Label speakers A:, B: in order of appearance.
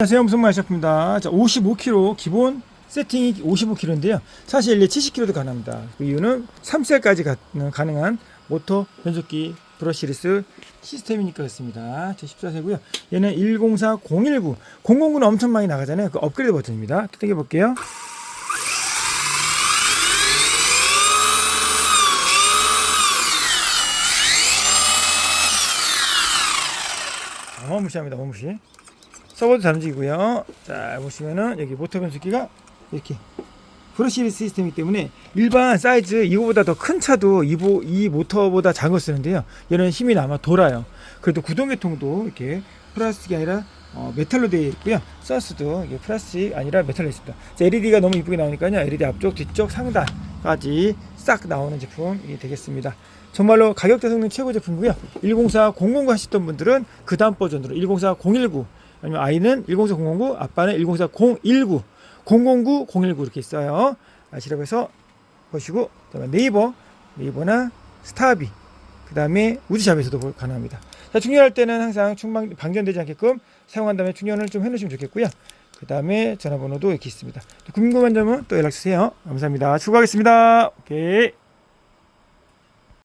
A: 안녕하세요. 무슨 말이셨습니다 자 55kg 기본 세팅이 55kg인데요. 사실 이제 70kg도 가능합니다. 그 이유는 3셀까지 가 능한 모터 변속기 브러시리스 시스템이니까 그렇습니다. 제 14세고요. 얘는 104 019 009는 엄청 많이 나가잖아요. 그 업그레이드 버튼입니다. 뜯겨 볼게요. 어마무시합니다. 어마무시 서버도 잘 움직이고요. 자 보시면은 여기 모터 변속기가 이렇게 브러시 시스템이기 때문에 일반 사이즈 이거보다 더 큰 차도 이, 보, 이 모터보다 작은 걸 쓰는데요. 얘는 힘이 남아 돌아요. 그래도 구동계통도 이렇게 플라스틱이 아니라 어, 메탈로 되어 있고요. 서스도 이게 플라스틱 아니라 메탈로 있습니다. 자, LED가 너무 이쁘게 나오니까요. LED 앞쪽, 뒤쪽, 상단까지 싹 나오는 제품이 되겠습니다. 정말로 가격대 성능 최고 제품이고요. 104 009 하셨던 분들은 그 다음 버전으로 104 019 아니면 아이는 104 009, 아빠는 104 019, 009, 019 이렇게 있어요. 아시라고 해서 보시고 그다음에 네이버, 네이버나 스타비, 그 다음에 우드샵에서도 볼- 가능합니다. 자, 충전할 때는 항상 충방 방전되지 않게끔 사용한 다음에 충전을 좀 해놓으시면 좋겠고요. 그 다음에 전화번호도 이렇게 있습니다. 또 궁금한 점은 또 연락 주세요. 감사합니다. 추가하겠습니다. 오케이.